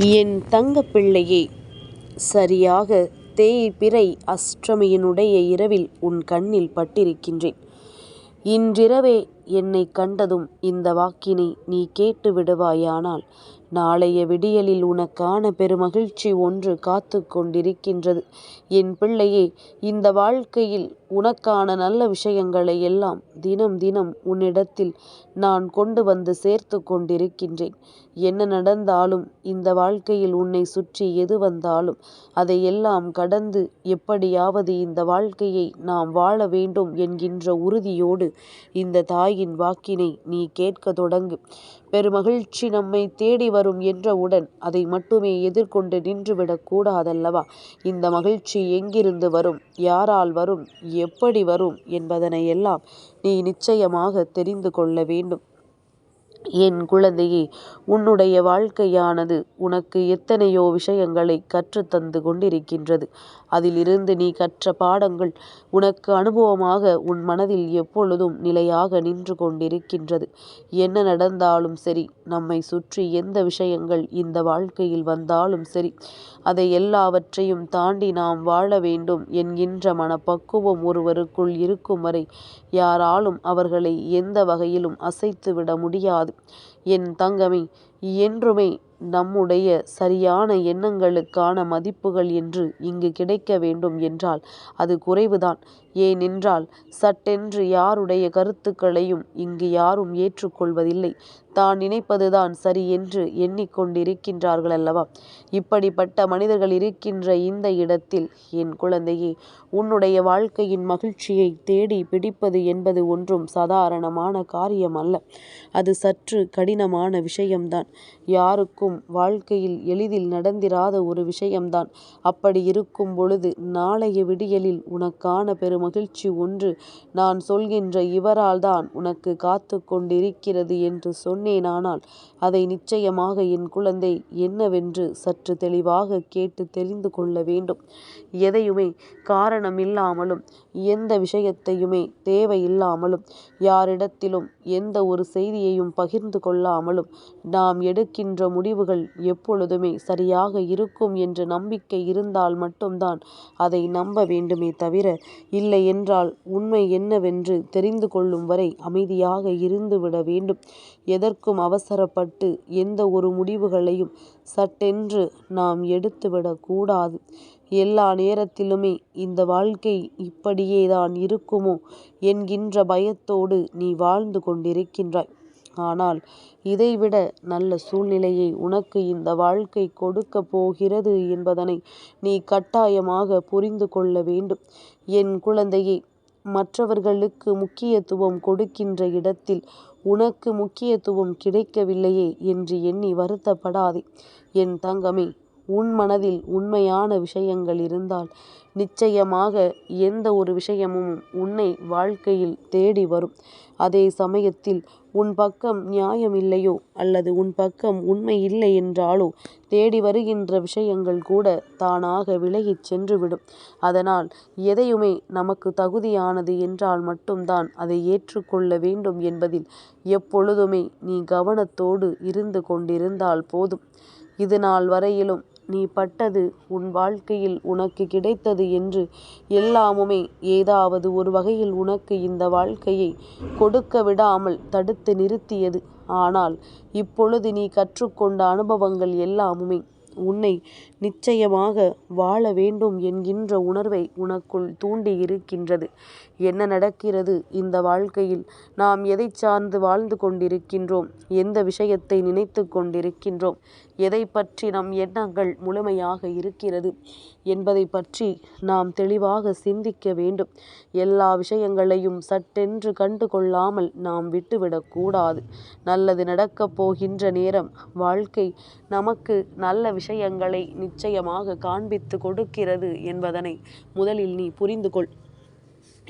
என் தங்க பிள்ளையே சரியாக தேய்பிறை அஷ்டமியினுடைய இரவில் உன் கண்ணில் பட்டிருக்கின்றேன். இன்றிரவே என்னை கண்டதும் இந்த வாக்கினை நீ கேட்டு விடுவாயானால் நாளைய விடியலில் உனக்கான பெருமகிழ்ச்சி ஒன்று காத்து கொண்டிருக்கின்றது. என் பிள்ளையே இந்த வாழ்க்கையில் உனக்கான நல்ல விஷயங்களை எல்லாம் தினம் தினம் உன்னிடத்தில் நான் கொண்டு வந்து சேர்த்து கொண்டிருக்கின்றேன். என்ன நடந்தாலும் இந்த வாழ்க்கையில் உன்னை சுற்றி எது வந்தாலும் அதையெல்லாம் கடந்து எப்படியாவது இந்த வாழ்க்கையை நாம் வாழ வேண்டும் என்கின்ற உறுதியோடு இந்த தாயின் வாக்கினை நீ கேட்க தொடங்கு. பெருமகிழ்ச்சி நம்மை தேடி வரும் என்றவுடன் அதை மட்டுமே எதிர்கொண்டு நின்றுவிடக் கூடாதல்லவா? இந்த மகிழ்ச்சி எங்கிருந்து வரும்? யாரால் வரும்? எப்படி வரும்? என்பதனையெல்லாம் நீ நிச்சயமாக தெரிந்து கொள்ள வேண்டும். என் குழந்தையே உன்னுடைய வாழ்க்கையானது உனக்கு எத்தனையோ விஷயங்களை கற்றுத் தந்து கொண்டிருக்கின்றது. அதிலிருந்து நீ கற்ற பாடங்கள் உனக்கு அனுபவமாக உன் மனதில் எப்பொழுதும் நிலையாக நின்று கொண்டிருக்கின்றது. என்ன நடந்தாலும் சரி நம்மை சுற்றி எந்த விஷயங்கள் இந்த வாழ்க்கையில் வந்தாலும் சரி அதை எல்லாவற்றையும் தாண்டி நாம் வாழ வேண்டும் என்கின்ற மனப்பக்குவம் ஒருவருக்குள் இருக்கும் வரை யாராலும் அவர்களை எந்த வகையிலும் அசைத்து விட முடியாது. என் தங்கமே என்றுமே நம்முடைய சரியான எண்ணங்களுக்கான மதிப்புகள் என்று இங்கு கிடைக்க வேண்டும் என்றால் அது குறைவுதான். ஏனென்றால் சட்டென்று யாருடைய கருத்துக்களையும் இங்கு யாரும் ஏற்றுக்கொள்வதில்லை. தான் நினைப்பதுதான் சரி என்று எண்ணிக்கொண்டிருக்கின்றார்கள் அல்லவா? இப்படிப்பட்ட மனிதர்கள் இருக்கின்ற இந்த இடத்தில் என் குழந்தையே உன்னுடைய வாழ்க்கையின் மகிழ்ச்சியைத் தேடி பிடிப்பது என்பது ஒன்றும் சாதாரணமான காரியம் அல்ல அது சற்று கடின கடினமான விஷயம்தான். யாருக்கும் வாழ்க்கையில் எளிதில் நடந்திராத ஒரு விஷயம்தான். அப்படியிருக்கும் பொழுது நாளைய விடியலில் உனக்கான பெருமகிழ்ச்சி ஒன்று நான் சொல்கின்ற இவரால்தான் உனக்குக் காத்துக் கொண்டிருக்கிறது என்று சொன்னேனானால் அதை நிச்சயமாக என் குழந்தை என்னவென்று சற்றுத் தெளிவாகக் கேட்டுத் தெரிந்து கொள்ள வேண்டும். எதையுமே காரணமில்லாமலும் எந்த விஷயத்தையுமே தேவையில்லாமலும் யாரிடத்திலும் எந்த ஒரு செய்தியையும் பகிர்ந்து கொள்ளாமலும் நாம் எடுக்கின்ற முடிவுகள் எப்பொழுதுமே சரியாக இருக்கும் என்ற நம்பிக்கை இருந்தால் மட்டும்தான் அதை நம்ப வேண்டுமே தவிர இல்லை என்றால் உண்மை என்னவென்று தெரிந்து கொள்ளும் வரை அமைதியாக இருந்துவிட வேண்டும். எதற்கும் அவசரப்பட்டு எந்த ஒரு முடிவுகளையும் சட்டென்று நாம் எடுத்துவிடக் கூடாது. எல்லா நேரத்திலுமே இந்த வாழ்க்கை இப்படியே தான் இருக்குமோ என்கின்ற பயத்தோடு நீ வாழ்ந்து கொண்டிருக்கின்றாய். ஆனால் இதைவிட நல்ல சூழ்நிலையை உனக்கு இந்த வாழ்க்கை கொடுக்கப் போகிறது என்பதனை நீ கட்டாயமாக புரிந்து கொள்ள வேண்டும். என் குழந்தையே மற்றவர்களுக்கு முக்கியத்துவம் கொடுக்கின்ற இடத்தில் உனக்கு முக்கியத்துவம் கிடைக்கவில்லையே என்று எண்ணி வருத்தப்படாதே. என் தங்கமே உன் மனதில் உண்மையான விஷயங்கள் இருந்தால் நிச்சயமாக எந்த ஒரு விஷயமும் உன்னை வாழ்க்கையில் தேடி வரும். அதே சமயத்தில் உன் பக்கம் நியாயம் இல்லையோ அல்லது உன் பக்கம் உண்மை இல்லை என்றாலோ தேடி வருகின்ற விஷயங்கள் கூட தானாக விலகிச் சென்றுவிடும். அதனால் எதையுமே நமக்கு தகுதியானது என்றால் மட்டும்தான் அதை ஏற்றுக்கொள்ள வேண்டும் என்பதில் எப்பொழுதுமே நீ கவனத்தோடு இருந்து கொண்டிருந்தால் போதும். இது நாள் வரையிலும் நீ பட்டது உன் வாழ்க்கையில் உனக்கு கிடைத்தது என்று எல்லாமுமே ஏதாவது ஒரு வகையில் உனக்கு இந்த வாழ்க்கையை கொடுக்க விடாமல் தடுத்து நிறுத்தியது. ஆனால் இப்பொழுது நீ கற்றுக்கொண்ட அனுபவங்கள் எல்லாமுமே உன்னை நிச்சயமாக வாழ வேண்டும் என்கின்ற உணர்வை உனக்குள் தூண்டி இருக்கின்றது என்ன நடக்கிறது இந்த வாழ்க்கையில்? நாம் எதைச் சார்ந்து வாழ்ந்து கொண்டிருக்கின்றோம்? எந்த விஷயத்தை நினைத்து கொண்டிருக்கின்றோம்? எதை பற்றி நம் எண்ணங்கள் முழுமையாக இருக்கிறது? என்பதைப் பற்றி நாம் தெளிவாக சிந்திக்க வேண்டும். எல்லா விஷயங்களையும் சட்டென்று கண்டு கொள்ளாமல் நாம் விட்டுவிடக்கூடாது நல்லது நடக்கப் போகின்ற நேரம் வாழ்க்கை நமக்கு நல்ல விஷயங்களை நிச்சயமாக காண்பித்து கொடுக்கிறது என்பதனை முதலில் நீ புரிந்து கொள்.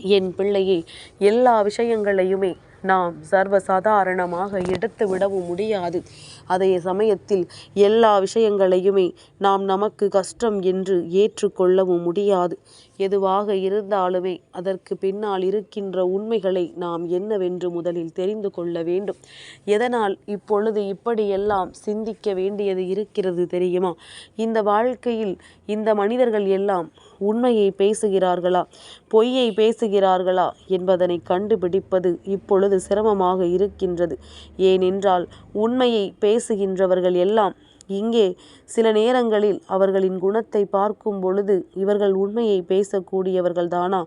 என் பிள்ளையே எல்லா விஷயங்களையுமே நாம் சர்வ சாதாரணமாக எடுத்து விடவும் முடியாது. அதே சமயத்தில் எல்லா விஷயங்களையுமே நாம் நமக்கு கஷ்டம் என்று ஏற்றுக்கொள்ளவும் முடியாது. எதுவாக இருந்தாலுமே அதற்கு பின்னால் இருக்கின்ற உண்மைகளை நாம் என்னவென்று முதலில் தெரிந்து கொள்ள வேண்டும். எதனால் இப்பொழுது இப்படியெல்லாம் சிந்திக்க வேண்டியது இருக்கிறது தெரியுமா? இந்த வாழ்க்கையில் இந்த மனிதர்கள் எல்லாம் உண்மையை பேசுகிறார்களா? பொய்யை பேசுகிறார்களா? என்பதனை கண்டுபிடிப்பது இப்பொழுது சிரமமாக இருக்கின்றது. ஏனென்றால் உண்மையை பேசுகின்றவர்கள் எல்லாம் இங்கே சில நேரங்களில் அவர்களின் குணத்தை பார்க்கும் பொழுது இவர்கள் உண்மையை பேசக்கூடியவர்கள் தானா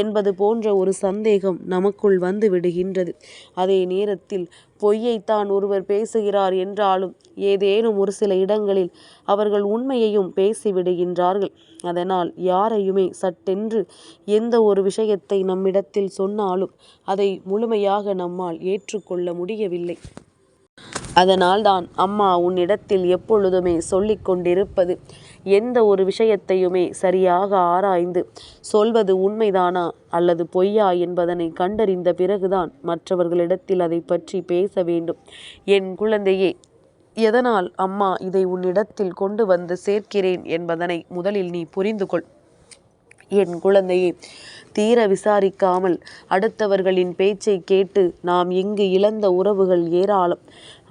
என்பது போன்ற ஒரு சந்தேகம் நமக்குள் வந்து விடுகின்றது. அதே நேரத்தில் பொய்யைத்தான் ஒருவர் பேசுகிறார் என்றாலும் ஏதேனும் ஒரு சில இடங்களில் அவர்கள் உண்மையையும் பேசிவிடுகின்றார்கள். அதனால் யாரையுமே சட்டென்று எந்த ஒரு விஷயத்தை நம்மிடத்தில் சொன்னாலும் அதை முழுமையாக நம்மால் ஏற்றுக்கொள்ள முடியவில்லை. அதனால்தான் அம்மா உன்னிடத்தில் எப்பொழுதுமே சொல்லிக் கொண்டிருப்பது எந்த ஒரு விஷயத்தையுமே சரியாக ஆராய்ந்து சொல்வது உண்மைதானா அல்லது பொய்யா என்பதனை கண்டறிந்த பிறகுதான் மற்றவர்களிடத்தில் அதை பற்றி பேச வேண்டும். என் குழந்தையே எதனால் அம்மா இதை உன்னிடத்தில் கொண்டு வந்து சேர்க்கிறேன் என்பதனை முதலில் நீ புரிந்து கொள் என் குழந்தையே தீர விசாரிக்காமல் அடுத்தவர்களின் பேச்சை கேட்டு நாம் இங்கு இழந்த உறவுகள் ஏராளம்.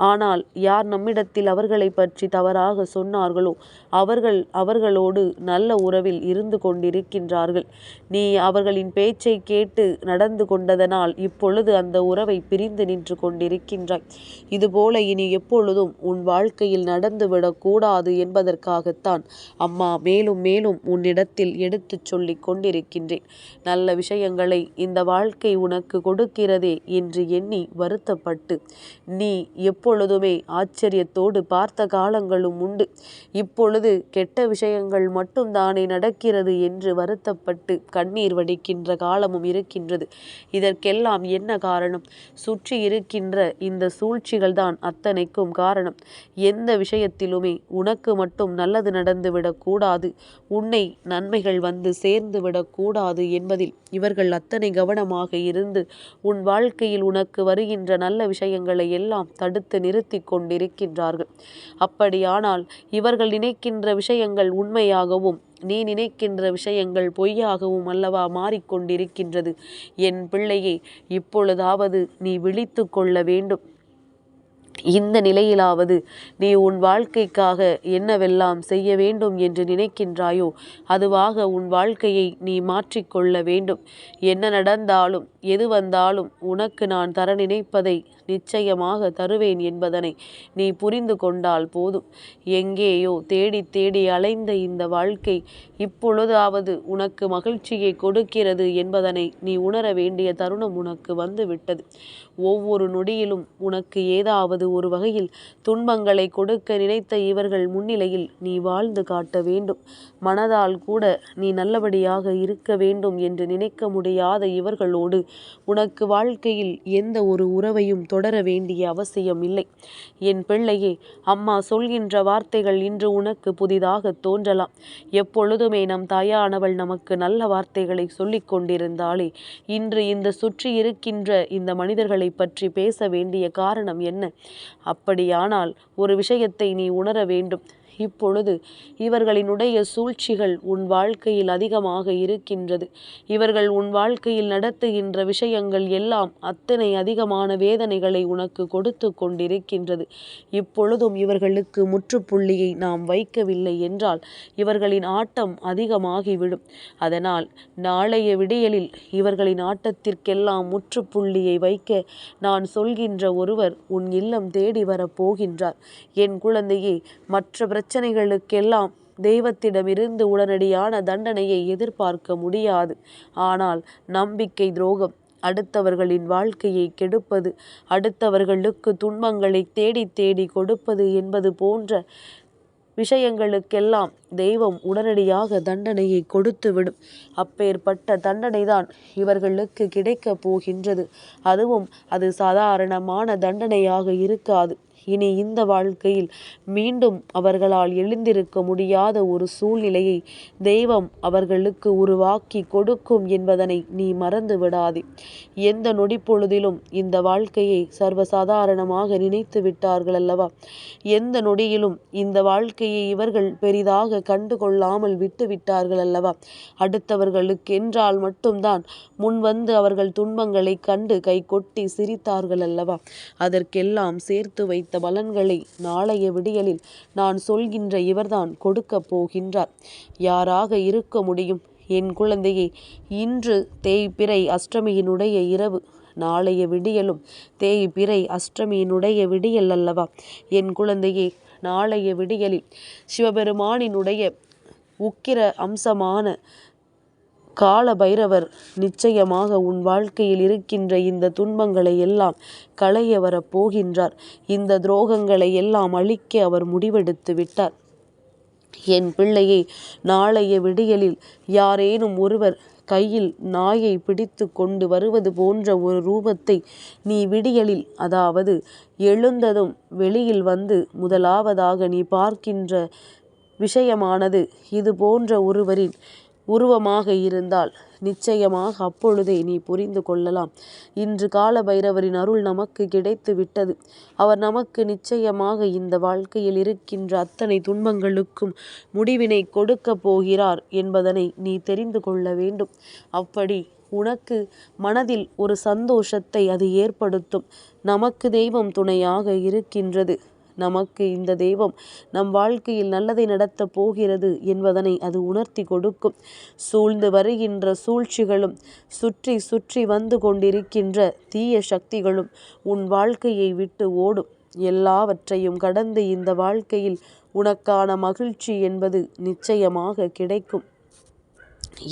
ஆனால் யார் நம்மிடத்தில் அவர்களை பற்றி தவறாக சொன்னார்களோ அவர்கள் அவர்களோடு நல்ல உறவில் இருந்து கொண்டிருக்கின்றார்கள். நீ அவர்களின் பேச்சை கேட்டு நடந்து கொண்டதனால் இப்பொழுது அந்த உறவை பிரிந்து நின்று கொண்டிருக்கின்றாய். இதுபோல இனி எப்பொழுதும் உன் வாழ்க்கையில் நடந்துவிடக்கூடாது என்பதற்காகத்தான் அம்மா மேலும் மேலும் உன்னிடத்தில் எடுத்துச் சொல்லிக் கொண்டிருக்கின்றேன். நல்ல விஷயங்களை இந்த வாழ்க்கை உனக்கு கொடுக்கிறதே என்று எண்ணி வருத்தப்பட்டு நீ எப்பொழுதுமே ஆச்சரியத்தோடு பார்த்த காலங்களும் உண்டு. இப்பொழுது கெட்ட விஷயங்கள் மட்டும்தானே நடக்கிறது என்று வருத்தப்பட்டு கண்ணீர் வடிக்கின்ற காலமும் இருக்கின்றது. இதற்கெல்லாம் என்ன காரணம்? சுற்றி இருக்கின்ற இந்த சூழ்ச்சிகள் தான் அத்தனைக்கும் காரணம். எந்த விஷயத்திலுமே உனக்கு மட்டும் நல்லது நடந்துவிடக்கூடாது. உன்னை நன்மைகள் வந்து சேர்ந்து விடக்கூடாது என்பதில் இவர்கள் அத்தனை கவனமாக இருந்து உன் வாழ்க்கையில் உனக்கு வருகின்ற நல்ல விஷயங்களை எல்லாம் தடுத்து நிறுத்தி கொண்டிருக்கின்றார்கள். அப்படியானால் இவர்கள் நினைக்கின்ற விஷயங்கள் உண்மையாகவும் நீ நினைக்கின்ற விஷயங்கள் பொய்யாகவும் அல்லவா மாறிக்கொண்டிருக்கின்றது. என் பிள்ளையை இப்பொழுதாவது நீ விழித்து கொள்ள வேண்டும். இந்த நிலையிலாவது நீ உன் வாழ்க்கைக்காக என்னவெல்லாம் செய்ய வேண்டும் என்று நினைக்கின்றாயோ அதுவாக உன் வாழ்க்கையை நீ மாற்றிக்கொள்ள வேண்டும். என்ன நடந்தாலும் எது வந்தாலும் உனக்கு நான் தர நினைப்பதை நிச்சயமாக தருவேன் என்பதனை நீ புரிந்து கொண்டால் போதும். எங்கேயோ தேடி தேடி அலைந்த இந்த வாழ்க்கை இப்பொழுதாவது உனக்கு மகிழ்ச்சியை கொடுக்கிறது என்பதனை நீ உணர வேண்டிய தருணம் உனக்கு வந்துவிட்டது. ஒவ்வொரு நொடியிலும் உனக்கு ஏதாவது ஒரு வகையில் துன்பங்களை கொடுக்க நினைத்த இவர்கள் முன்னிலையில் நீ வாழ்ந்து காட்ட வேண்டும். மனதால் கூட நீ நல்லபடியாக இருக்க வேண்டும் என்று நினைக்க முடியாத இவர்களோடு உனக்கு வாழ்க்கையில் எந்த ஒரு உறவையும் தொடர வேண்டிய அவசியம் இல்லை என் பிள்ளையே அம்மா சொல்கின்ற வார்த்தைகள் இன்று உனக்கு புதிதாக தோன்றலாம். எப்பொழுதுமே நம் தாயானவள் நமக்கு நல்ல வார்த்தைகளை சொல்லிக் கொண்டிருந்தாலே இன்று இந்த சுற்றி இருக்கின்ற இந்த மனிதர்களை பற்றி பேச வேண்டிய காரணம் என்ன? அப்படியானால் ஒரு விஷயத்தை நீ உணர வேண்டும். இப்பொழுது இவர்களினுடைய சூழ்ச்சிகள் உன் வாழ்க்கையில் அதிகமாக இருக்கின்றது. இவர்கள் உன் வாழ்க்கையில் நடத்துகின்ற விஷயங்கள் எல்லாம் அத்தனை அதிகமான வேதனைகளை உனக்கு கொடுத்து கொண்டிருக்கின்றது. இப்பொழுதும் இவர்களுக்கு முற்றுப்புள்ளியை நாம் வைக்கவில்லை என்றால் இவர்களின் ஆட்டம் அதிகமாகிவிடும். அதனால் நாளைய விடியலில் இவர்களின் ஆட்டத்திற்கெல்லாம் முற்றுப்புள்ளியை வைக்க நான் சொல்கின்ற ஒருவர் உன் இல்லம் தேடி வரப் போகின்றார். என் குழந்தையே மற்ற பிரச்சனைகளுக்கெல்லாம் தெய்வத்திடமிருந்து உடனடியான தண்டனையை எதிர்பார்க்க முடியாது. ஆனால் நம்பிக்கை துரோகம் அடுத்தவர்களின் வாழ்க்கையை கெடுப்பது அடுத்தவர்களுக்கு துன்பங்களை தேடி தேடி கொடுப்பது என்பது போன்ற விஷயங்களுக்கெல்லாம் தெய்வம் உடனடியாக தண்டனையை கொடுத்துவிடும். அப்பேற்பட்ட தண்டனை தான் இவர்களுக்கு கிடைக்கப் போகின்றது. அதுவும் அது சாதாரணமான தண்டனையாக இருக்காது. இனி இந்த வாழ்க்கையில் மீண்டும் அவர்களால் எழுந்திருக்க முடியாத ஒரு சூழ்நிலையை தெய்வம் அவர்களுக்கு உருவாக்கி கொடுக்கும் என்பதனை நீ மறந்து விடாதே. எந்த நொடி பொழுதிலும் இந்த வாழ்க்கையை சர்வசாதாரணமாக நினைத்து விட்டார்கள் அல்லவா எந்த நொடியிலும் இந்த வாழ்க்கையை இவர்கள் பெரிதாக கண்டு கொள்ளாமல் விட்டு விட்டார்கள் அல்லவா அடுத்தவர்களுக்கென்றால் மட்டும்தான் முன்வந்து அவர்கள் துன்பங்களை கண்டு கை கொட்டி சிரித்தார்கள் அல்லவா அதற்கெல்லாம் சேர்த்து வைத்த பலன்களை நாளைய விடியலில் நான் சொல்கின்ற இவர்தான் கொடுக்கப் போகின்றார். யாராக இருக்க முடியும்? என் குழந்தையே இன்று தேய்பிறை அஷ்டமியினுடைய இரவு. நாளைய விடியலும் தேய்பிறை அஷ்டமியினுடைய விடியல் அல்லவா? என் குழந்தையே நாளைய விடியலில் சிவபெருமானினுடைய உக்கிர அம்சமான கால பைரவர் நிச்சயமாக உன் வாழ்க்கையில் இருக்கின்ற இந்த துன்பங்களை எல்லாம் களைய வரப் போகின்றார். இந்த துரோகங்களை எல்லாம் அழிக்க அவர் முடிவெடுத்து விட்டார். என் பிள்ளையை நாளைய விடியலில் யாரேனும் ஒருவர் கையில் நாயை பிடித்து கொண்டு வருவது போன்ற ஒரு ரூபத்தை நீ விடியலில் அதாவது எழுந்ததும் வெளியில் வந்து முதலாவதாக நீ பார்க்கின்ற விஷயமானது இது போன்ற ஒருவரின் உருவமாக இருந்தால் நிச்சயமாக அப்பொழுதே நீ புரிந்து கொள்ளலாம். இன்று கால பைரவரின் அருள் நமக்கு கிடைத்து விட்டது. அவர் நமக்கு நிச்சயமாக இந்த வாழ்க்கையில் இருக்கின்ற அத்தனை துன்பங்களுக்கும் முடிவினை கொடுக்க போகிறார் என்பதனை நீ தெரிந்து கொள்ள வேண்டும். அப்படி உனக்கு மனதில் ஒரு சந்தோஷத்தை அது ஏற்படுத்தும். நமக்கு தெய்வம் துணையாக இருக்கின்றது. நமக்கு இந்த தெய்வம் நம் வாழ்க்கையில் நல்லதை நடத்தப் போகிறது என்பதனை அது உணர்த்தி கொடுக்கும். சூழ்ந்து வருகின்ற சூழ்ச்சிகளும் சுற்றி சுற்றி வந்து கொண்டிருக்கின்ற தீய சக்திகளும் உன் வாழ்க்கையை விட்டு ஓடும். எல்லாவற்றையும் கடந்து இந்த வாழ்க்கையில் உனக்கான மகிழ்ச்சி என்பது நிச்சயமாக கிடைக்கும்.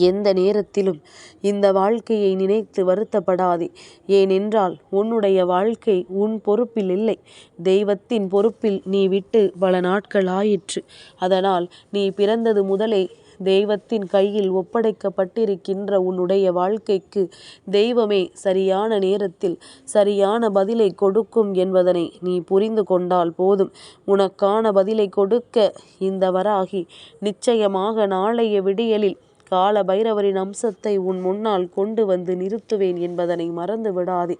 எந்த நேரத்திலும் இந்த வாழ்க்கையை நினைத்து வருத்தப்படாதே. ஏனென்றால் உன்னுடைய வாழ்க்கை உன் பொறுப்பில் இல்லை. தெய்வத்தின் பொறுப்பில் நீ விட்டு பல நாட்கள் ஆயிற்று. அதனால் நீ பிறந்தது முதலே தெய்வத்தின் கையில் ஒப்படைக்கப்பட்டிருக்கின்ற உன்னுடைய வாழ்க்கைக்கு தெய்வமே சரியான நேரத்தில் சரியான பதிலை கொடுக்கும் என்பதனை நீ புரிந்து கொண்டால் போதும். உனக்கான பதிலை கொடுக்க இந்த வராகி நிச்சயமாக நாளைய விடியலில் கால பைரவரின் அம்சத்தை உன் முன்னால் கொண்டு வந்து நிறுத்துவேன் என்பதனை மறந்து விடாதே.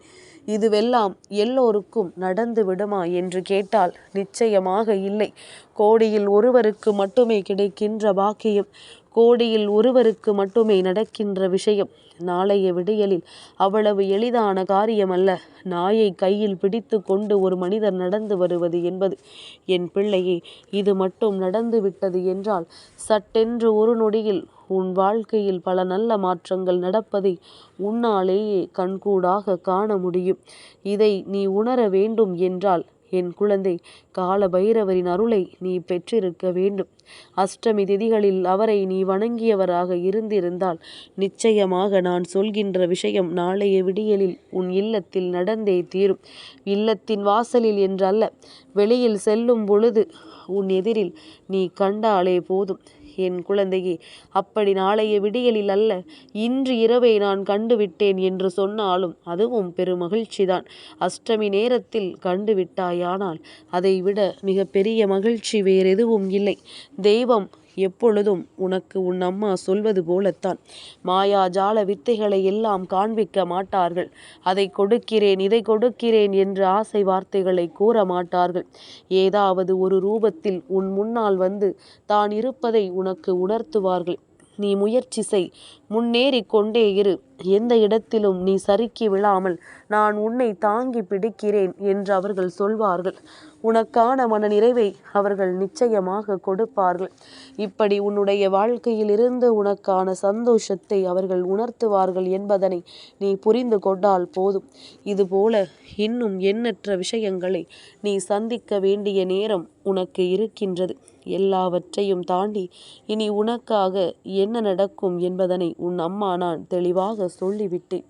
இதுவெல்லாம் எல்லோருக்கும் நடந்து விடுமா என்று கேட்டால் நிச்சயமாக இல்லை. கோடியில் ஒருவருக்கு மட்டுமே கிடைக்கின்ற பாக்கியம் கோடியில் ஒருவருக்கு மட்டுமே நடக்கின்ற விஷயம். நாளைய விடியலில் அவ்வளவு எளிதான காரியமல்ல. நாயை கையில் பிடித்து கொண்டு ஒரு மனிதர் நடந்து வருவது என்பது. என் பிள்ளையே இது மட்டும் நடந்து விட்டது என்றால் சட்டென்று ஒரு நொடியில் உன் வாழ்க்கையில் பல நல்ல மாற்றங்கள் நடப்பதை உன்னாலேயே கண்கூடாக காண முடியும். இதை நீ உணர வேண்டும் என்றால் என் குழந்தை கால பைரவரின் அருளை நீ பெற்றிருக்க வேண்டும். அஷ்டமி திதிகளில் அவரை நீ வணங்கியவராக இருந்திருந்தால் நிச்சயமாக நான் சொல்கின்ற விஷயம் நாளைய விடியலில் உன் இல்லத்தில் நடந்தே தீரும். இல்லத்தின் வாசலில் என்றல்ல வெளியில் செல்லும் பொழுது உன் எதிரில் நீ கண்டாலே போதும். என் குழந்தையே அப்படி நாளைய விடியலில் அல்ல இன்று இரவை நான் கண்டுவிட்டேன் என்று சொன்னாலும் அதுவும் பெருமகிழ்ச்சிதான். அஷ்டமி நேரத்தில் கண்டுவிட்டாயானால் அதைவிட மிக பெரிய மகிழ்ச்சி வேறெதுவும் இல்லை. தெய்வம் எப்பொழுதும் உனக்கு உன் அம்மா சொல்வது போலத்தான். மாயா ஜால வித்தைகளை எல்லாம் காண்பிக்க மாட்டார்கள். அதை கொடுக்கிறேன் இதை கொடுக்கிறேன் என்று ஆசை வார்த்தைகளை கூற மாட்டார்கள். ஏதாவது ஒரு ரூபத்தில் உன் முன்னால் வந்து தான் இருப்பதை உனக்கு உணர்த்துவார்கள். நீ முயற்சி செய். முன்னேறி கொண்டே இரு. எந்த இடத்திலும் நீ சறுக்கி விழாமல் நான் உன்னை தாங்கி பிடிக்கிறேன் என்று அவர்கள் சொல்வார்கள். உனக்கான மன நிறைவை அவர்கள் நிச்சயமாக கொடுப்பார்கள். இப்படி உன்னுடைய வாழ்க்கையில் இருந்து உனக்கான சந்தோஷத்தை அவர்கள் உணர்த்துவார்கள் என்பதனை நீ புரிந்து கொண்டால் போதும். இதுபோல இன்னும் எண்ணற்ற விஷயங்களை நீ சந்திக்க வேண்டிய நேரம் உனக்கு இருக்கின்றது. எல்லாவற்றையும் தாண்டி இனி உனக்காக என்ன நடக்கும் என்பதனை உன் அம்மா நான் தெளிவாக சொல்லிவிட்டேன்.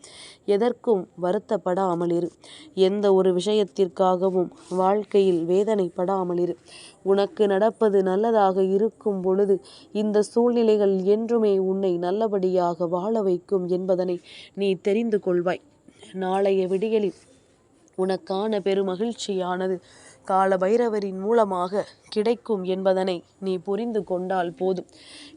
எதற்கும் வருத்தப்படாமல் இரு எந்த ஒரு விஷயத்திற்காகவும் வாழ்க்கையில் வேதனைப்படாமல் இரு உனக்கு நடப்பது நல்லதாக இருக்கும் பொழுது இந்த சூழ்நிலைகள் என்றுமே உன்னை நல்லபடியாக வாழ வைக்கும் என்பதனை நீ தெரிந்து கொள்வாய். நாளைய விடியலில் உனக்கான பெருமகிழ்ச்சியானது காலபைரவரின் மூலமாக கிடைக்கும் என்பதனை நீ புரிந்து கொண்டால் போதும்.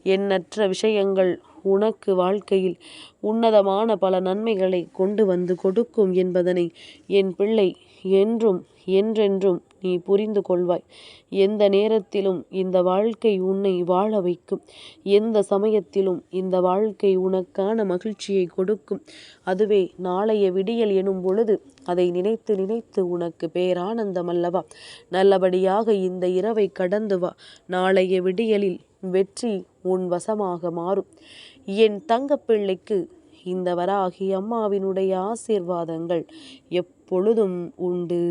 எண்ணற்ற விஷயங்கள் உனக்கு வாழ்க்கையில் உன்னதமான பல நன்மைகளை கொண்டு வந்து கொடுக்கும் என்பதனை என் பிள்ளை என்றும் என்றென்றும் நீ புரிந்து கொள்வாய். எந்த நேரத்திலும் இந்த வாழ்க்கை உன்னை வாழ வைக்கும். எந்த சமயத்திலும் இந்த வாழ்க்கை உனக்கான மகிழ்ச்சியை கொடுக்கும். அதுவே நாளைய விடியல் எனும் பொழுது அதை நினைத்து நினைத்து உனக்கு பேரானந்தம் அல்லவா? நல்லபடியாக இந்த இரவை கடந்து வா. நாளைய விடியலில் வெற்றி உன் வசமாக மாறும். என் தங்கப்பிள்ளைக்கு இந்த வராகி அம்மாவினுடைய ஆசீர்வாதங்கள் எப்பொழுதும் உண்டு.